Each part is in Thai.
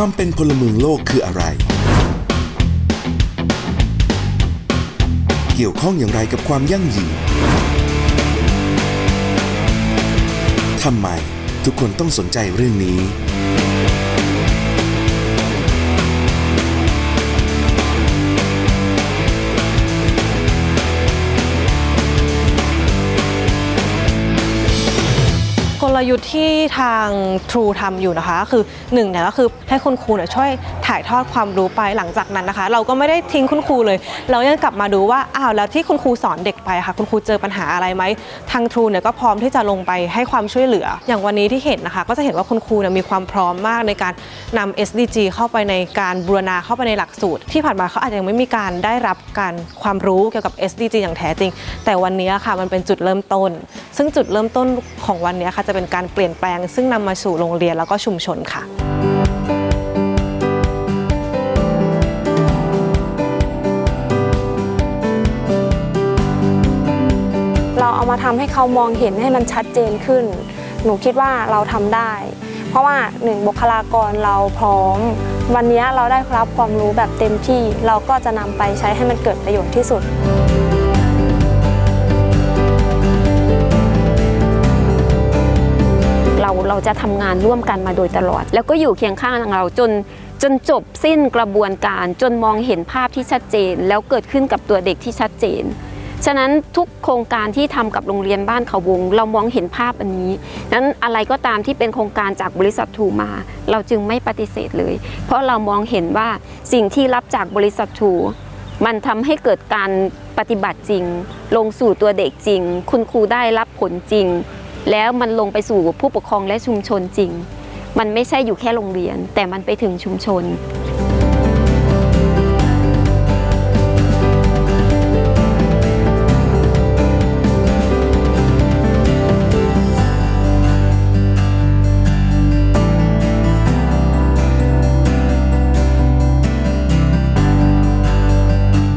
ความเป็นพลเมืองโลกคืออะไร เกี่ยวข้องอย่างไรกับความยั่งยืนทำไมทุกคนต้องสนใจเรื่องนี้ ลยุทธ์ที่ทาง True ทำอยู่นะคะ คือหนึ่งเนี่ยก็คือให้คุณครูเนี่ยช่วยถ่ายทอดความรู้ไปหลังจากนั้นนะคะ เราก็ไม่ได้ทิ้งคุณครูเลย เรายังกลับมาดูว่าอ้าวแล้วที่คุณครูสอนเด็กไปค่ะ คุณครูเจอปัญหาอะไรไหมทาง True เนี่ยก็พร้อมที่จะลงไปให้ความช่วยเหลือ อย่างวันนี้ที่เห็นนะคะ ก็จะเห็นว่าคุณครูเนี่ยมีความพร้อมมากในการนำ SDG เข้าไปในการบูรณาเข้าไปในหลักสูตร ที่ผ่านมาเขาอาจจะยังไม่มีการได้รับการความรู้เกี่ยวกับ SDG อย่างแท้จริง แต่วันนี้ค่ะมันเป็นจุดเริ่มต้น ซึ่งจุดเริ่มต้นของวันนี้ค่ะจะเป็นการเปลี่ยนแปลง ซึ่งนำมาสู่โรงเรียนแล้วก็ชุมชนค่ะเราเอามาทำให้เขามองเห็นให้มันชัดเจนขึ้น หนูคิดว่าเราทำได้ เพราะว่าหนึ่งบุคลากรเราพร้อม วันนี้เราได้รับความรู้แบบเต็มที่ เราก็จะนำไปใช้ให้มันเกิดประโยชน์ที่สุด เราเราจะทำงานร่วมกันมาโดยตลอด แล้วก็อยู่เคียงข้างเราจนจนจบสิ้นกระบวนการจนมองเห็นภาพที่ชัดเจน แล้วเกิดขึ้นกับตัวเด็กที่ชัดเจน ฉะนั้นทุกโครงการที่ทำกับโรงเรียนบ้านเขาวง เรามองเห็นภาพอันนี้นั้นอะไรก็ตามที่เป็นโครงการจากบริษัททูมา เราจึงไม่ปฏิเสธเลย เพราะเรามองเห็นว่าสิ่งที่รับจากบริษัททูมันทำให้เกิดการปฏิบัติจริง ลงสู่ตัวเด็กจริง คุณครูได้รับผลจริง แล้วมันลงไปสู่ผู้ปกครองและชุมชนจริง มันไม่ใช่อยู่แค่โรงเรียน แต่มันไปถึงชุมชน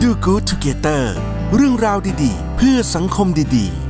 Do Good Together เรื่องราวดีๆ เพื่อสังคมดีๆ